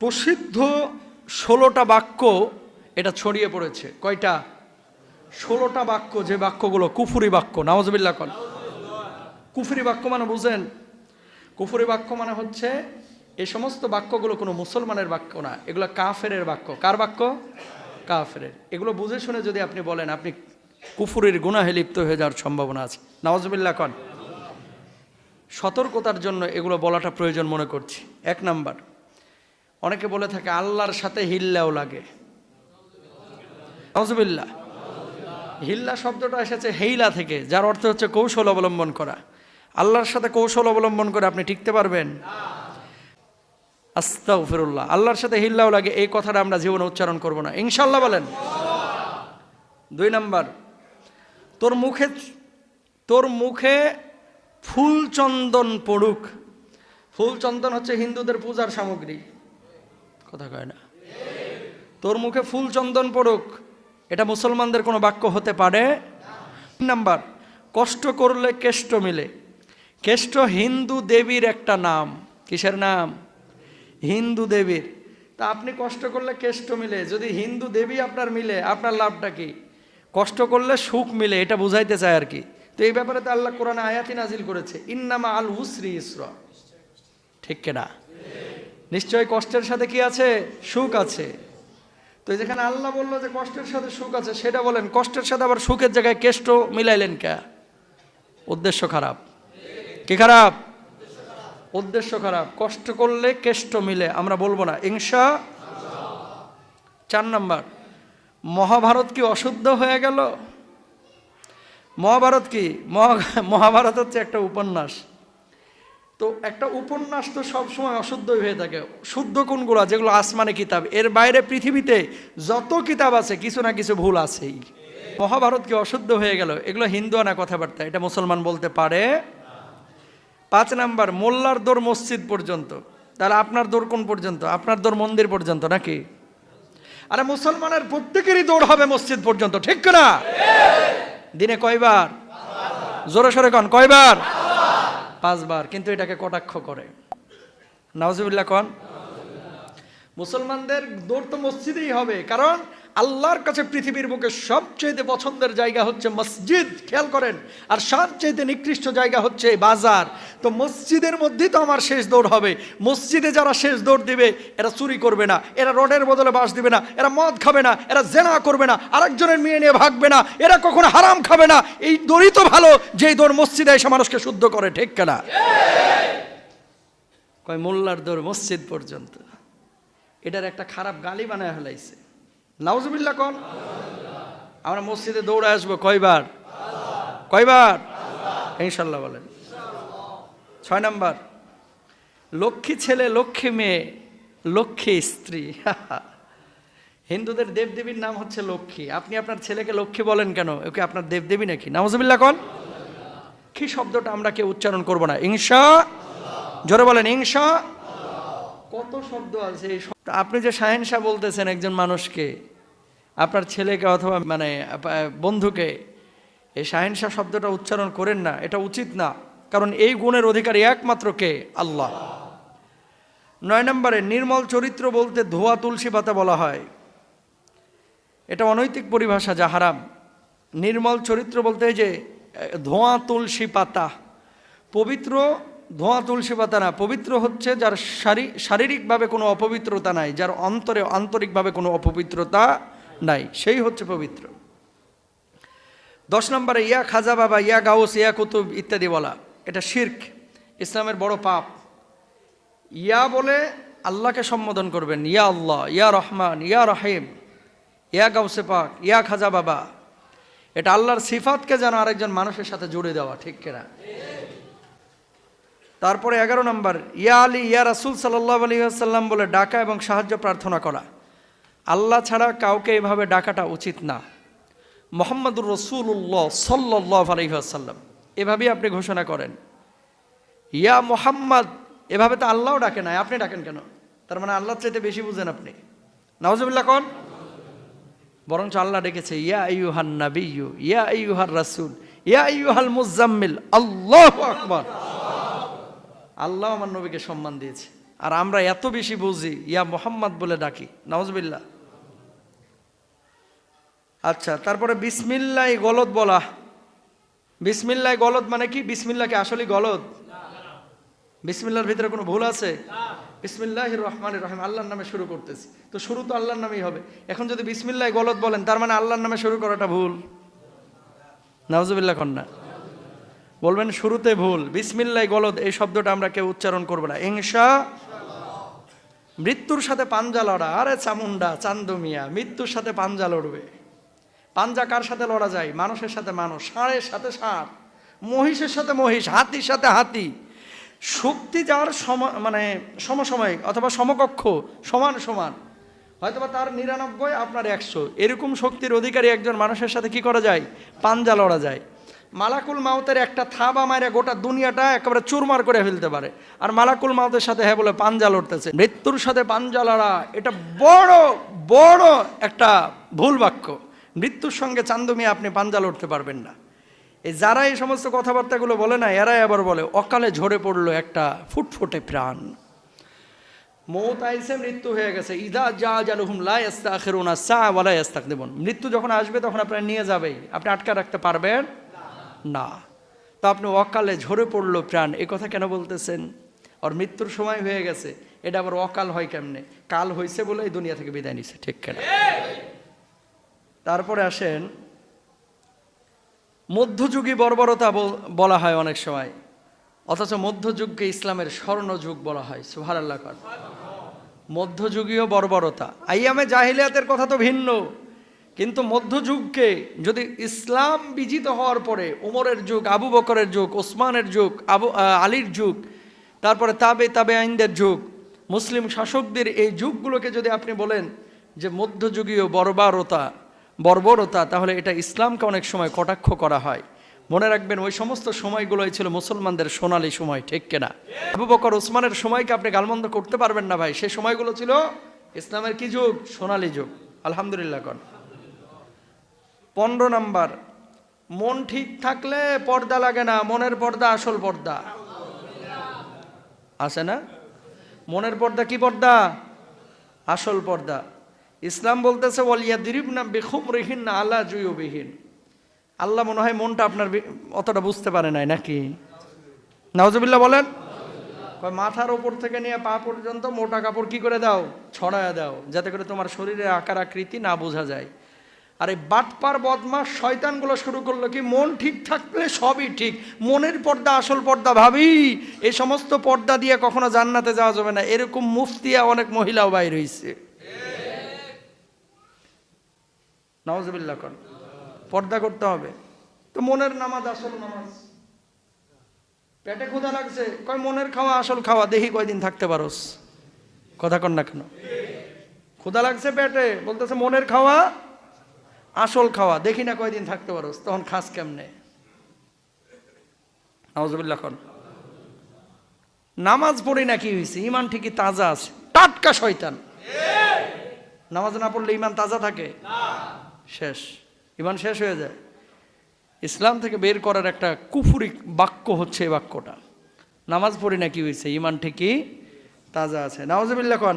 প্রসিদ্ধ ষোলোটা বাক্য এটা ছড়িয়ে পড়েছে। কয়টা? ষোলোটা বাক্য, যে বাক্যগুলো কুফুরি বাক্য নওয়াজবিল্লা কন কুফুরি বাক্য মানে বুঝেন, কুফুরি বাক্য মানে হচ্ছে এই সমস্ত বাক্যগুলো কোনো মুসলমানের বাক্য না, এগুলো কাফেরের বাক্য। কার বাক্য? কাফেরের। এগুলো বুঝে শুনে যদি আপনি বলেন, আপনি কুফুরির গুনাহে লিপ্ত হয়ে যাওয়ার সম্ভাবনা আছে। নওয়াজবিল্লা কন সতর্কতার জন্য এগুলো বলাটা প্রয়োজন মনে করছি। এক নাম্বার অনেকে বলে থাকে, আল্লাহর সাথে হিল্লাও লাগে। নজবিল্লা হিল্লা শব্দটা এসেছে হেইলা থেকে, যার অর্থ হচ্ছে কৌশল অবলম্বন করা। আল্লাহর সাথে কৌশল অবলম্বন করে আপনি টিকতে পারবেন। আস্তাও ফিরুল্লাহ আল্লাহর সাথে হিল্লাও লাগে, এই কথাটা আমরা জীবনে উচ্চারণ করব না। ইনশাল্লাহ বলেন। দুই নাম্বার, তোর মুখে তোর মুখে ফুল চন্দন পড়ুক। ফুল চন্দন হচ্ছে হিন্দুদের পূজার সামগ্রী। কথা কয় না। তোর মুখে ফুল চন্দন পড়ুক, এটা মুসলমানদের কোনো বাক্য হতে পারে? নাম্বার, কষ্ট করলে কেষ্ট মিলে। কেষ্ট হিন্দু দেবীর একটা নাম। কিসের নাম? হিন্দু দেবীর। তা আপনি কষ্ট করলে কেষ্ট মিলে। যদি হিন্দু দেবী আপনার মিলে, আপনার লাভটা কি? কষ্ট করলে সুখ মিলে, এটা বুঝাইতে চায় আর কি। তো এই ব্যাপারে তো আল্লাহ কোরআন আয়াতি নাজিল করেছে। ইন্নামা আল হুসরি ইসরা। ঠিক কেনা নিশ্চয় কষ্টের সাথে কি আছে? সুখ আছে। তো যেখানে আল্লাহ বলল যে কষ্টের সাথে সুখ আছে, সেটা বলেন, কষ্টের সাথে আবার সুখের জায়গায় কেষ্ট মিলাইলেন কে? উদ্দেশ্য খারাপ। কি খারাপ? উদ্দেশ্য খারাপ। কষ্ট করলে কেষ্ট মিলে, আমরা বলব না। ইংসা চার নাম্বার, মহাভারত কি অশুদ্ধ হয়ে গেল? মহাভারত কি? মহা- মহাভারত হচ্ছে একটা উপন্যাস। তো একটা উপন্যাস তো সবসময় অশুদ্ধই হয়ে থাকে। শুদ্ধ কোনগুলো? যেগুলো আসমানে কিতাব। এর বাইরে পৃথিবীতে যত কিতাব আছে, কিছু না কিছু ভুল আছেই। মহাভারত কি অশুদ্ধ হয়ে গেল। এগুলো হিন্দু আনা কথাবার্তা। এটা মুসলমান বলতে পারে। পাঁচ নাম্বার, মোল্লার দৌড় মসজিদ পর্যন্ত। তাহলে আপনার দোর কোন পর্যন্ত? আপনার দোর মন্দির পর্যন্ত নাকি? আরে মুসলমানের প্রত্যেকেরই দৌড় হবে মসজিদ পর্যন্ত। ঠিক না দিনে কয়বার? জোরে সরে কন, কয়বার? পাঁচবার কিন্তু এটাকে কটাক্ষ করে। নাওজিবুল্লাহ কন। মুসলমানদের দৌড় তো মসজিদেই হবে কারণ আল্লাহর কাছে পৃথিবীর বুকে সবচেয়ে পছন্দের জায়গা হচ্ছে মসজিদ, খেয়াল করেন। আর সবচেয়ে নিকৃষ্ট জায়গা হচ্ছে বাজার। তো মসজিদের মধ্যেই তো আমার শেষ দৌড় হবে। মসজিদে যারা শেষ দৌড় দিবে, এরা চুরি করবে না, এরা রডের বদলে বাস দিবে না, এরা মদ খাবে না, এরা জেনা করবে না, আরেকজনের মেয়ে নিয়ে ভাগবে না, এরা কখনো হারাম খাবে না। এই দড়ি তো ভালো, যেই দৌড় মসজিদে এসে মানুষকে শুদ্ধ করে, ঠিক কেনা? কয়, মোল্লার দৌড় মসজিদ পর্যন্ত। এটার একটা খারাপ গালি বানায় ফেলাইছে। নাউজুবিল্লা কন। আমরা মসজিদে দৌড়ে আসব কয়বার? কয়বার? ইনশাল্লাহ বলেন। ছয় নাম্বার, লক্ষ্মী ছেলে, লক্ষ্মী মেয়ে, লক্ষ্মী স্ত্রী। হিন্দুদের দেবদেবীর নাম হচ্ছে লক্ষ্মী। আপনি আপনার ছেলেকে লক্ষ্মী বলেন কেন? ওকে আপনার দেবদেবী নাকি? নাউজুবিল্লা কন। কি শব্দটা আমরা কেউ উচ্চারণ করব না? ইংসা জোরে বলেন ইংসা কত শব্দ আছে এই শব্দ আপনি যে শাহেনশাহ বলতেছেন একজন মানুষকে, আপনার ছেলেকে অথবা মানে বন্ধুকে, এই শাহেনশাহ শব্দটা উচ্চারণ করেন না, এটা উচিত না। কারণ এই গুণের অধিকারী একমাত্র কে? আল্লাহ। নয় নম্বরে, নির্মল চরিত্র বলতে ধোয়া তুলসী পাতা বলা হয়। এটা অনৈতিক পরিভাষা যা হারাম। নির্মল চরিত্র বলতে যে ধোঁয়া তুলসী পাতা। পবিত্র ধোঁয়া তুলসী পাতা না, পবিত্র হচ্ছে যার শারীরিকভাবে কোনো অপবিত্রতা নাই, যার অন্তরে আন্তরিকভাবে কোনো অপবিত্রতা নাই, সেই হচ্ছে পবিত্র। দশ নম্বরে, ইয়া খাজা বাবা, ইয়া গাউস, ইয়া কুতুব ইত্যাদি বলা, এটা শির্ক, ইসলামের বড় পাপ। ইয়া বলে আল্লাহকে সম্বোধন করবেন, ইয়া আল্লাহ, ইয়া রহমান, ইয়া রহিম, ইয়া গাউসে পাক, ইয়া খাজা বাবা। এটা আল্লাহর সিফাতকে যেন আরেকজন মানুষের সাথে জুড়ে দেওয়া, ঠিক কিনা? তারপরে এগারো নম্বর, ইয়া আলী, ইয়া রাসুল সাল্লাহ আলী আসাল্লাম বলে ডাকা এবং সাহায্য প্রার্থনা করা। আল্লাহ ছাড়া কাউকে এভাবে ডাকাটা উচিত না। মোহাম্মদুর রসুল্লাহ সাল্লাহ আলহিহাসাল্লাম এভাবেই আপনি ঘোষণা করেন। ইয়া মোহাম্মদ, এভাবে তো আল্লাহও ডাকে না আপনি ডাকেন কেন? তার মানে আল্লাহ চাইতে বেশি বুঝেন আপনি। নওয়াজবিল্লা কন? বরঞ্চ আল্লাহ ডেকেছে, ইয়া আইয়ুহান নাবিয়্যু, ইয়া আইয়ুহার রাসূল, ইয়া আইয়ুহাল মুজাম্মিল, আল্লাহ আকবার। আল্লাহ আমার নবীকে সম্মান দিয়েছে। আর আমরা এত বেশি বুঝি, ইয়া মোহাম্মদ বলে ডাকি। নওয়াজবিল্লা আচ্ছা তারপরে বিসমিল্লাই গলদ বলা। বিসমিল্লাই গলদ মানে কি? বিসমিল্লাকে আসলে গলদ? বিসমিল্লার ভিতরে কোনো ভুল আছে? বিসমিল্লাহ রহমান রহিম, আল্লাহর নামে শুরু করতেছি। তো শুরু তো আল্লাহর নামেই হবে। এখন যদি বিসমিল্লাহ গলদ বলেন, তার মানে আল্লাহর নামে শুরু করাটা ভুল। নাওজুবিল্লাহ কন্যা। বলবেন শুরুতে ভুল বিসমিল্লাই গলদ, এই শব্দটা আমরা কেউ উচ্চারণ করব না। ইংসা মৃত্যুর সাথে পাঞ্জা লড়া, আরে চামুন্ডা চান্দমিয়া মৃত্যুর সাথে পাঞ্জা লড়বে। পাঞ্জা কার সাথে লড়া যায়? মানুষের সাথে মানুষ, ষাঁড়ের সাথে ষাঁড়, মহিষের সাথে মহিষ, হাতির সাথে হাতি। শক্তি যার সম মানে সমসাময়িক অথবা সমকক্ষ, সমান সমান। হয়তোবা তার নিরানব্বই, আপনার একশো। এরকম শক্তির অধিকারী একজন মানুষের সাথে কি করা যায়? পাঞ্জা লড়া যায়। মালাকুল মাউতের একটা থাবা মারে গোটা দুনিয়াটা একেবারে চুরমার করে ফেলতে পারে। আর মালাকুল মাউতের সাথে হ্যাঁ বলে পাঞ্জা লড়তেছে। মৃত্যুর সাথে পাঞ্জা লড়া, এটা বড় বড় একটা ভুল বাক্য। মৃত্যুর সঙ্গে চান্দমিয়া আপনি পাঞ্জা লড়তে পারবেন না। এই যারা এই সমস্ত কথাবার্তাগুলো বলে না এরাই আবার বলে, অকালে ঝরে পড়ল একটা ফুটফুটে প্রাণ। মৌত আইসে মৃত্যু হয়ে গেছে। ইদা যা জালুহুম লাই আস্তা আখেরুনা সা ওয়ালাই আস্তাক দেবন মৃত্যু যখন আসবে তখন আপনার নিয়ে যাবেই। আপনি আটকা রাখতে পারবেন। না। তো আপনি অকালে ঝরে পড়ল প্রাণ, এ কথা কেন বলতেছেন? ওর মৃত্যুর সময় হয়ে গেছে, এটা আবার অকাল হয় কেমনে? কাল হয়েছে বলে এই দুনিয়া থেকে বিদায় নিছে, ঠিক কেন? তারপরে আসেন, মধ্যযুগী বর্বরতা বল- হয় অনেক সময়, অথচ মধ্যযুগকে ইসলামের স্বর্ণযুগ বলা হয় সুহার আল্লাহ মধ্যযুগীয় বর্বরতা, আইয়ামে জাহিলিয়াতের কথা তো ভিন্ন। কিন্তু মধ্যযুগকে যদি ইসলাম বিজিত হওয়ার পরে, উমরের যুগ, আবু বকরের যুগ, ওসমানের যুগ, আবু আলীর যুগ, তারপরে তাবে তাবে আইনদের যুগ, মুসলিম শাসকদের এই যুগগুলোকে যদি আপনি বলেন যে মধ্যযুগীয় বর্বরতা বর্বরতা, তাহলে এটা ইসলামকে অনেক সময় কটাক্ষ করা হয়। মনে রাখবেন ওই সমস্ত সময়গুলোই ছিল মুসলমানদের সোনালি সময়, ঠিক কেনা? আবু বকর, ওসমানের সময়কে আপনি গালমন্দ করতে পারবেন না ভাই। সেই সময়গুলো ছিল ইসলামের কি যুগ? সোনালি যুগ। আলহামদুলিল্লাহ কন পনেরো নাম্বার, মন ঠিক থাকলে পর্দা লাগে না, মনের পর্দা আসল পর্দা। আছে না? মনের পর্দা কি পর্দা? আসল পর্দা। ইসলাম বলতেছে ওয়ালিয়া দিরিব না বেখুম রেহিন না আল্লাহ জুয়বিহীন। আল্লাহ মনে হয় মনটা আপনার অতটা বুঝতে পারে নাই নাকি? নওয়াজবিল্লাহ বলেন। মাথার ওপর থেকে নিয়ে পা পর্যন্ত মোটা কাপড় কি করে দাও? ছড়ায় দাও, যাতে করে তোমার শরীরের আকার আকৃতি না বোঝা যায়। আর এই বাটপার বদমাস শয়তানগুলো শুরু করল কি, মন ঠিক থাকলে সবই ঠিক। মনের পর্দা, আসল পর্দা ভাবি, এই সমস্ত পর্দা দিয়ে কখনো জান্নাতে যাওয়া যাবে না। এরকম মুফতিয়া অনেক মহিলাও বাইর হয়েছে নওয়াজবিল্লা পর্দা করতে হবে। তো মনের নামাজ, আসল নামাজ। পেটে ক্ষুধা লাগছে, কয় মনের খাওয়া, আসল খাওয়া, দেখি কয়দিন থাকতে পারোস। কথা কর না কেন? ক্ষুধা লাগছে পেটে, বলতেছে মনের খাওয়া আসল খাওয়া, দেখি না কয়দিন থাকতে পারোস তখন খাস কেমনে? নওয়াজবিল্লা নামাজ পড়ি না কি হয়েছে ইমান ঠিকই তাজা আছে, টাটকা শয়তান। নামাজ না পড়লে ইমান তাজা থাকে? শেষ। ইমান শেষ হয়ে যায়। ইসলাম থেকে বের করার একটা কুফুরি বাক্য হচ্ছে এই বাক্যটা। নামাজ পড়ি না কি হয়েছে ইমান ঠিকই তাজা আছে। নামাজবিল্লা কন